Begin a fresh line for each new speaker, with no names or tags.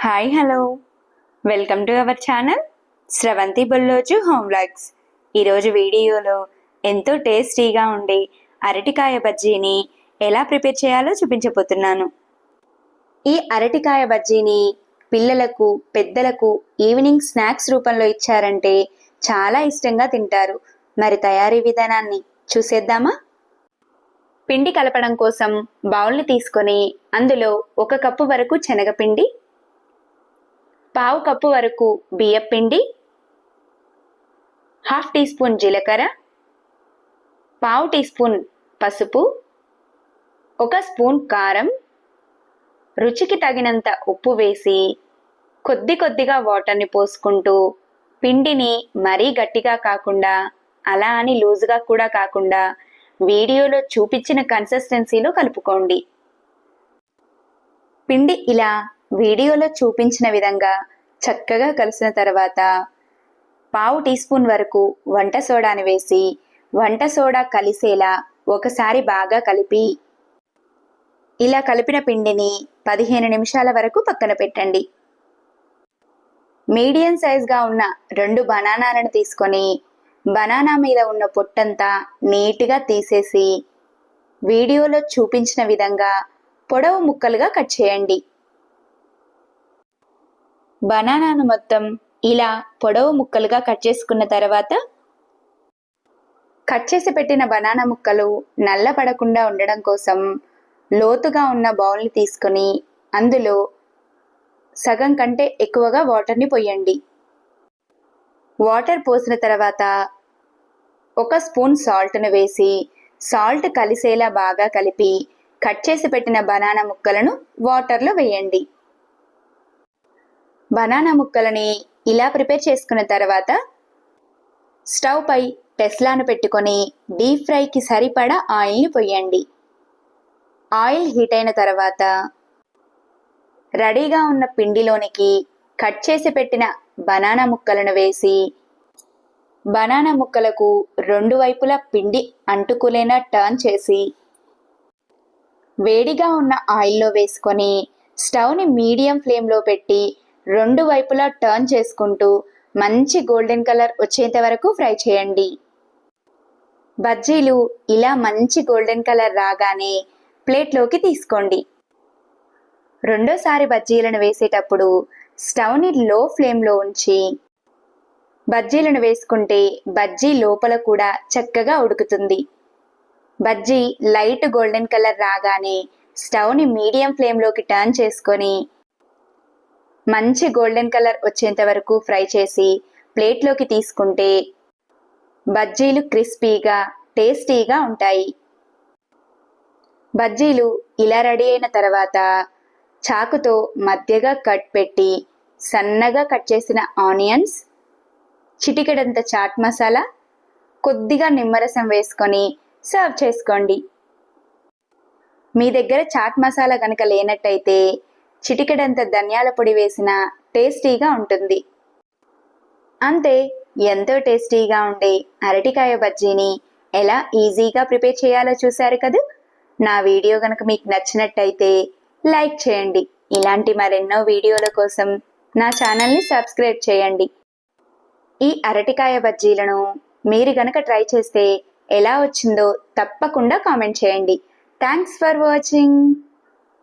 Hi hello welcome to our channel Sravanthi Bolloju home vlogs ఈరోజు వీడియోలో ఎంతో టేస్టీగా ఉండే అరటికాయ బజ్జీని ఎలా ప్రిపేర్ చేయాలో చూపించబోతున్నాను. ఈ అరటికాయ బజ్జీని పిల్లలకు పెద్దలకు ఈవినింగ్ స్నాక్స్ రూపంలో ఇచ్చారంటే చాలా ఇష్టంగా తింటారు. మరి తయారీ విధానాన్ని చూసేద్దామా? పిండి కలపడం కోసం బౌల్ని తీసుకొని అందులో ఒక కప్పు వరకు శనగపిండి పావు కప్పు వరకు బియ్యపిండి హాఫ్ టీ స్పూన్ జీలకర్ర పావు టీ స్పూన్ పసుపు ఒక స్పూన్ కారం రుచికి తగినంత ఉప్పు వేసి కొద్ది కొద్దిగా వాటర్ని పోసుకుంటూ పిండిని మరీ గట్టిగా కాకుండా అలా అని లూజుగా కూడా కాకుండా వీడియోలో చూపించిన కన్సిస్టెన్సీలో కలుపుకోండి. పిండి ఇలా వీడియోలో చూపించిన విధంగా చక్కగా కలిసిన తర్వాత పావు టీ స్పూన్ వరకు వంట సోడాని వేసి వంట సోడా కలిసేలా ఒకసారి బాగా కలిపి ఇలా కలిపిన పిండిని పదిహేను నిమిషాల వరకు పక్కన పెట్టండి. మీడియం సైజ్గా ఉన్న రెండు బనానాలను తీసుకొని బనానా మీద ఉన్న పొట్టంతా నీట్గా తీసేసి వీడియోలో చూపించిన విధంగా పొడవు ముక్కలుగా కట్ చేయండి. బనానాను మొత్తం ఇలా పొడవు ముక్కలుగా కట్ చేసుకున్న తర్వాత కట్ చేసి పెట్టిన బనానా ముక్కలు నల్లపడకుండా ఉండడం కోసం లోతుగా ఉన్న బౌల్ని తీసుకొని అందులో సగం కంటే ఎక్కువగా వాటర్ని పోయండి. వాటర్ పోసిన తర్వాత ఒక స్పూన్ సాల్ట్ను వేసి సాల్ట్ కలిసేలా బాగా కలిపి కట్ చేసి పెట్టిన బనానా ముక్కలను వాటర్లో వేయండి. బనానా ముక్కలని ఇలా ప్రిపేర్ చేసుకున్న తర్వాత స్టవ్ పై టెస్లాను పెట్టుకొని డీప్ ఫ్రైకి సరిపడా ఆయిల్ని పొయ్యండి ఆయిల్ హీట్ అయిన తర్వాత రెడీగా ఉన్న పిండిలోనికి కట్ చేసి పెట్టిన బనానా ముక్కలను వేసి బనానా ముక్కలకు రెండు వైపులా పిండి అంటుకులేనా టర్న్ చేసి వేడిగా ఉన్న ఆయిల్లో వేసుకొని స్టవ్ని మీడియం ఫ్లేమ్లో పెట్టి రెండు వైపులా టర్న్ చేసుకుంటూ మంచి గోల్డెన్ కలర్ వచ్చేంత వరకు ఫ్రై చేయండి. బజ్జీలు ఇలా మంచి గోల్డెన్ కలర్ రాగానే ప్లేట్లోకి తీసుకోండి. రెండోసారి బజ్జీలను వేసేటప్పుడు స్టవ్ని లో ఫ్లేమ్లో ఉంచి బజ్జీలను వేసుకుంటే బజ్జీ లోపల కూడా చక్కగా ఉడుకుతుంది. బజ్జీ లైట్ గోల్డెన్ కలర్ రాగానే స్టవ్ని మీడియం ఫ్లేమ్లోకి టర్న్ చేసుకొని మంచి గోల్డెన్ కలర్ వచ్చేంత వరకు ఫ్రై చేసి ప్లేట్లోకి తీసుకుంటే బజ్జీలు క్రిస్పీగా టేస్టీగా ఉంటాయి. బజ్జీలు ఇలా రెడీ అయిన తర్వాత చాకుతో మధ్యగా కట్ పెట్టి సన్నగా కట్ చేసిన ఆనియన్స్ చిటికెడంత చాట్ మసాలా కొద్దిగా నిమ్మరసం వేసుకొని సర్వ్ చేసుకోండి. మీ దగ్గర చాట్ మసాలా కనుక లేనట్టయితే చిటికెడంత ధనియాల పొడి వేసిన టేస్టీగా ఉంటుంది. అంతే ఎంతో టేస్టీగా ఉండే అరటికాయ బజ్జీని ఎలా ఈజీగా ప్రిపేర్ చేయాలో చూశారు కదా? నా వీడియో కనుక మీకు నచ్చినట్టయితే లైక్ చేయండి. ఇలాంటి మరెన్నో వీడియోల కోసం నా ఛానల్ని సబ్స్క్రైబ్ చేయండి. ఈ అరటికాయ బజ్జీలను మీరు గనక ట్రై చేస్తే ఎలా వచ్చిందో తప్పకుండా కామెంట్ చేయండి. Thanks for watching.